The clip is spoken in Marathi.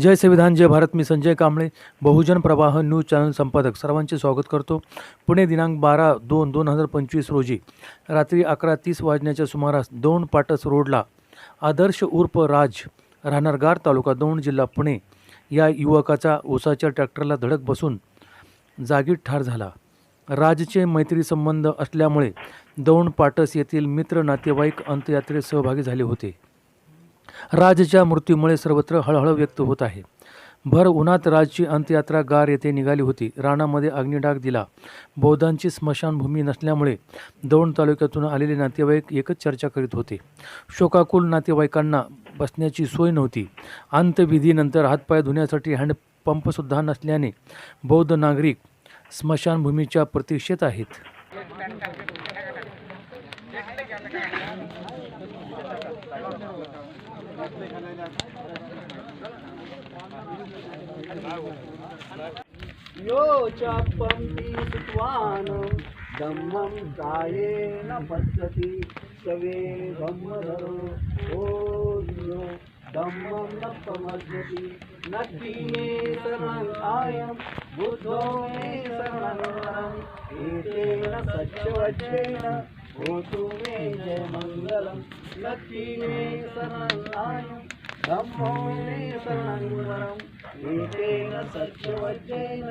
जय संविधान जय भारत मी संजय कांबळे. बहुजन प्रवाह न्यूज चॅनल संपादक सर्वांचे स्वागत करतो. पुणे दिनांक बारा दोन दोन हजार पंचवीस रोजी रात्री अकरा तीस वाजण्याच्या सुमारास दोन पाटस रोडला आदर्श उर्फ राज राहणार गार तालुका दौंड जिल्हा पुणे या युवकाचा ऊसाच्या ट्रॅक्टरला धडक बसून जागीत ठार झाला. राजचे मैत्री संबंध असल्यामुळे दौंड पाटस येथील मित्र नातेवाईक अंत्ययात्रेत सहभागी झाले होते. राजच्या मृत्यूमुळे सर्वत्र हळहळ व्यक्त होत आहे. भर उन्हात राजची अंत्ययात्रा गार येथे निघाली होती. राणामध्ये अग्निडाग दिला. बौद्धांची स्मशानभूमी नसल्यामुळे दौंड तालुक्यातून आलेले नातेवाईक एकच चर्चा करीत होते. शोकाकुल नातेवाईकांना बसण्याची सोय नव्हती. अंत्यविधीनंतर हातपाय धुण्यासाठी हँडपंपसुद्धा नसल्याने बौद्ध नागरिक स्मशानभूमीच्या प्रतीक्षेत आहेत. यो च पङ्क्तिसुत्वान् धम्मं गायेन पश्यति सवे धम्मधरो ॐ यो धम्मं न प्रमज्जति नक्की मे शरणं बुद्धो मे शरणं एतेन सत्यवचेन होतु मे जय मङ्गलं मे शरणं आयं धम्मो मे शरणं वरम् एतेन सत्यवचेन